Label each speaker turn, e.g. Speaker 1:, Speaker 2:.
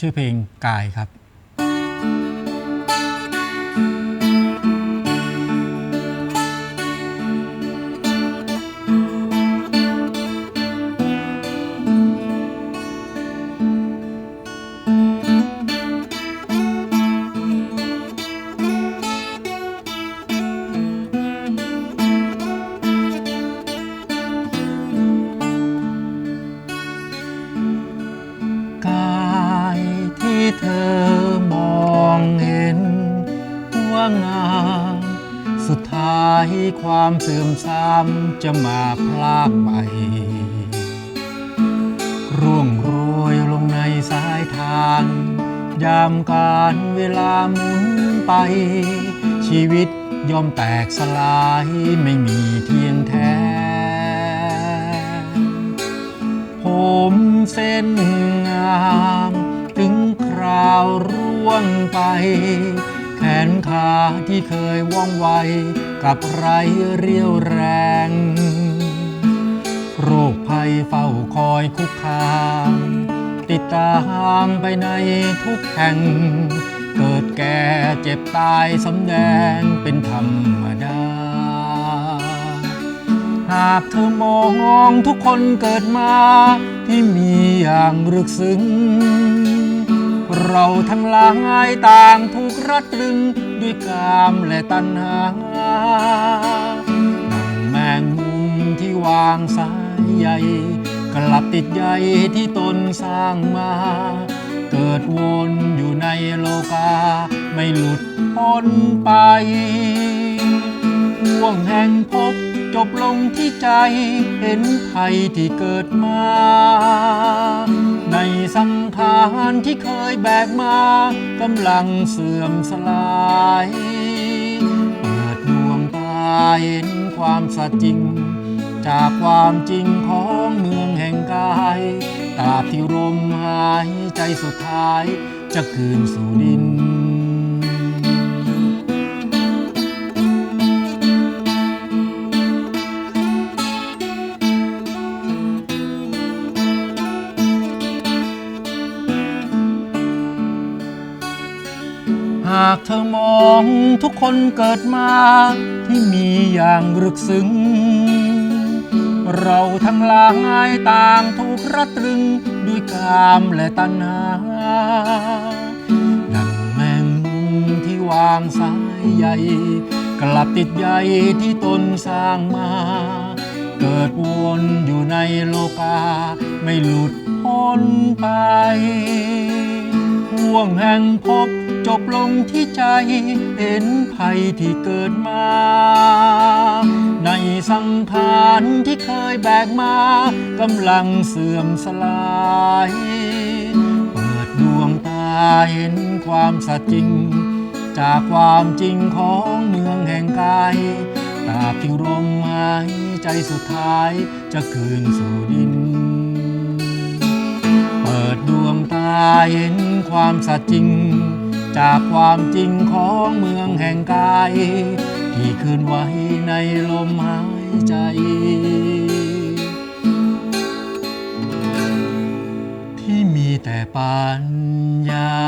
Speaker 1: ชื่อเพลงกายครับกาย เธอมองเห็น ว่างามสุดท้ายความเสื่อมทรามจะมาพลากไป ร่วงโรยลงในสายทาน ยามการเวลาหมุนไป ชีวิตย่อมแตกสลายไม่มีเที่ยงแท้ ผมเส้นงาม ราวร่วงไป แขนขาที่เคยว่องไวกับไรเรียวแรง โรคภัยเฝ้าคอยคุกคามติดตามไปในทุกแห่ง เกิดแก่เจ็บตายสำแดงเป็นธรรมดา หากเธอมองทุกคนเกิดมาที่มีอย่างรึกซึ้ง เราทั้งหลายต่างถูกรัดรึงด้วยกามและตัณหาดังแมงมุมที่วางสายใยกลับติดใยที่ตนสร้างมา เกิดวนอยู่ในโลกา ไม่หลุดพ้นไปห่วงแห่งพบจบลงที่ใจ เห็นภัยที่เกิดมา สังขารที่เคยแบกมากำลังเสื่อมสลาย เปิดดวงตาเห็นความสัจจริง จากความจริงของเมืองแห่งกายตราบที่ลมหายใจสุดท้ายจะคืนสู่ดินากเธอมองทุกคนเกิดมาที่มีอย่างรึกซึ้ง เราทั้งหลายต่างถูกรัดตรึงด้วยกามและตัณหา ดังแมงมุมที่วางสายใยกลับติดใยที่ตนสร้างมา เกิดวนอยู่ในโลกา ไม่หลุดพ้นไป วงแห่งพบจบลงที่ใจ เห็นภัยที่เกิดมา ในสังขารที่เคยแบกมากำลังเสื่อมสลาย เปิดดวงตาเห็นความสัจจริง จากความจริงของเมืองแห่งกายตาบที่ลมหายใจสุดท้ายจะคืนสู่ดิน เปิดดวงตาเห็น ความสัจจริง จากความจริงของเมืองแห่งกาย ที่คืนไว้ในลมหายใจที่มีแต่ปัญญา